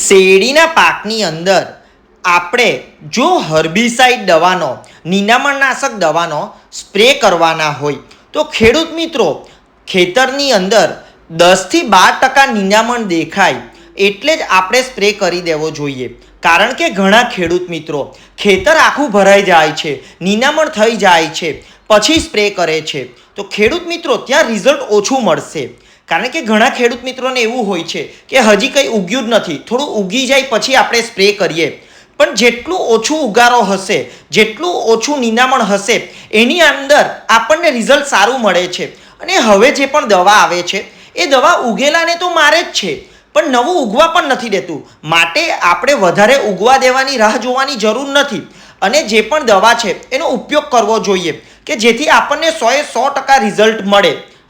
શેરડીના પાકની અંદર આપણે જો હર્બિસાઇડ દવાનો નિનામણનાશક દવાનો સ્પ્રે કરવાના હોય, તો ખેડૂત મિત્રો, ખેતરની અંદર દસથી બાર ટકા નિનામણ દેખાય એટલે જ આપણે સ્પ્રે કરી દેવો જોઈએ. કારણ કે ઘણા ખેડૂત મિત્રો, ખેતર આખું ભરાઈ જાય છે નિનામણ થઈ જાય છે, પછી સ્પ્રે કરે છે. તો ખેડૂત મિત્રો, ત્યાં રિઝલ્ટ ઓછું મળશે. કારણ કે ઘણા ખેડૂત મિત્રોને એવું હોય છે કે હજી કંઈ ઉગ્યું જ નથી. થોડું ઉગી જાય પછી આપણે સ્પ્રે કરીએ. પણ જેટલું ઓછું ઉગારો હશે, જેટલું ઓછું નિનામણ હશે, એની અંદર આપણને રિઝલ્ટ સારું મળે છે. અને હવે જે પણ દવા આવે છે, એ દવા ઉગેલાને તો મારે જ છે. પણ નવું ઉગવા પણ નથી દેતું. માટે આપણે વધારે ઉગવા દેવાની રાહ જોવાની જરૂર નથી. અને જે પણ દવા છે, એનો ઉપયોગ કરવો જોઈએ કે જેથી આપણને સોએ સો ટકા રિઝલ્ટ મળે.